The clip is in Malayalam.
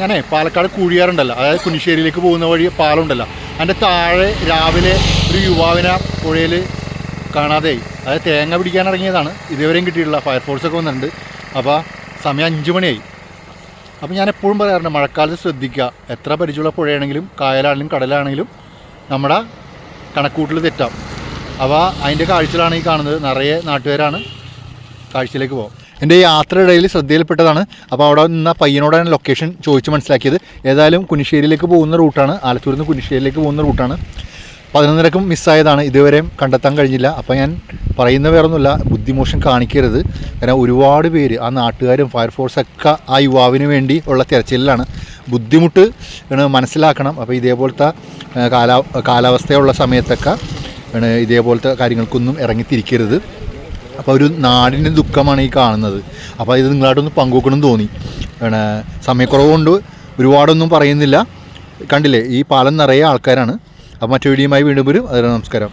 ഞാനേ പാലക്കാട് കൂഴിയാറുണ്ടല്ലോ. അതായത് കുനിശ്ശേരിയിലേക്ക് പോകുന്ന വഴി പാലമുണ്ടല്ലോ അതിന്റെ താഴെ രാവിലെ ഒരു യുവാവിനെ പുഴയിൽ കാണാതെ അതായത് തേങ്ങ പിടിക്കാൻ ഇറങ്ങിയതാണ്. ഇതുവരെയും കിട്ടിയിട്ടുള്ള ഫയർഫോഴ്സൊക്കെ വന്നിട്ടുണ്ട്. അപ്പോൾ സമയം അഞ്ച് മണിയായി. അപ്പോൾ ഞാൻ എപ്പോഴും പറയാറുണ്ട് മഴക്കാലത്ത് ശ്രദ്ധിക്കുക. എത്ര പരിചയമുള്ള പുഴയാണെങ്കിലും കായലാണെങ്കിലും കടലാണെങ്കിലും നമ്മുടെ കണക്കൂട്ടിൽ തെറ്റാം. അപ്പോൾ അതിന്റെ കാഴ്ചയിലാണ് ഈ കാണുന്നത്. നിറയെ നാട്ടുകാരാണ് കാഴ്ചയിലേക്ക് പോകാം എന്റെ യാത്രയിടയിൽ ശ്രദ്ധയിൽപ്പെട്ടതാണ്. അപ്പോൾ അവിടെ നിന്ന പയ്യനോടാണ് ലൊക്കേഷൻ ചോദിച്ച് മനസ്സിലാക്കിയത്. ഏതായാലും കുനിശ്ശേരിയിലേക്ക് പോകുന്ന റൂട്ടാണ് ആലത്തൂരിൽ നിന്ന് കുനിശ്ശേരിയിലേക്ക് പോകുന്ന റൂട്ടാണ് പതിനൊന്നരക്കും മിസ്സായതാണ് ഇതുവരെയും കണ്ടെത്താൻ കഴിഞ്ഞില്ല. അപ്പോൾ ഞാൻ പറയുന്ന വേറൊന്നുമില്ല. ബുദ്ധിമോശം കാണിക്കരുത്. കാരണം ഒരുപാട് പേര് ആ നാട്ടുകാരും ഫയർഫോഴ്സൊക്കെ ആ യുവാവിന് വേണ്ടി ഉള്ള തിരച്ചിലാണ് ബുദ്ധിമുട്ട് മനസ്സിലാക്കണം. അപ്പോൾ ഇതേപോലത്തെ കാലാ കാലാവസ്ഥയുള്ള സമയത്തൊക്കെ ഇതേപോലത്തെ കാര്യങ്ങൾക്കൊന്നും ഇറങ്ങിത്തിരിക്കരുത്. അപ്പോൾ ഒരു നാടിന്റെ ദുഃഖമാണ് ഈ കാണുന്നത്. അപ്പോൾ ഇത് നിങ്ങളായിട്ടൊന്ന് പങ്കുവെക്കണം എന്ന് തോന്നി. വേണ സമയക്കുറവ് കൊണ്ട് ഒരുപാടൊന്നും പറയുന്നില്ല. കണ്ടില്ലേ ഈ പാലം നിറയെ ആൾക്കാരാണ്. അപ്പോൾ മറ്റു വീഡിയോയുമായി വീണ്ടും വരും. അതിന് നമസ്കാരം.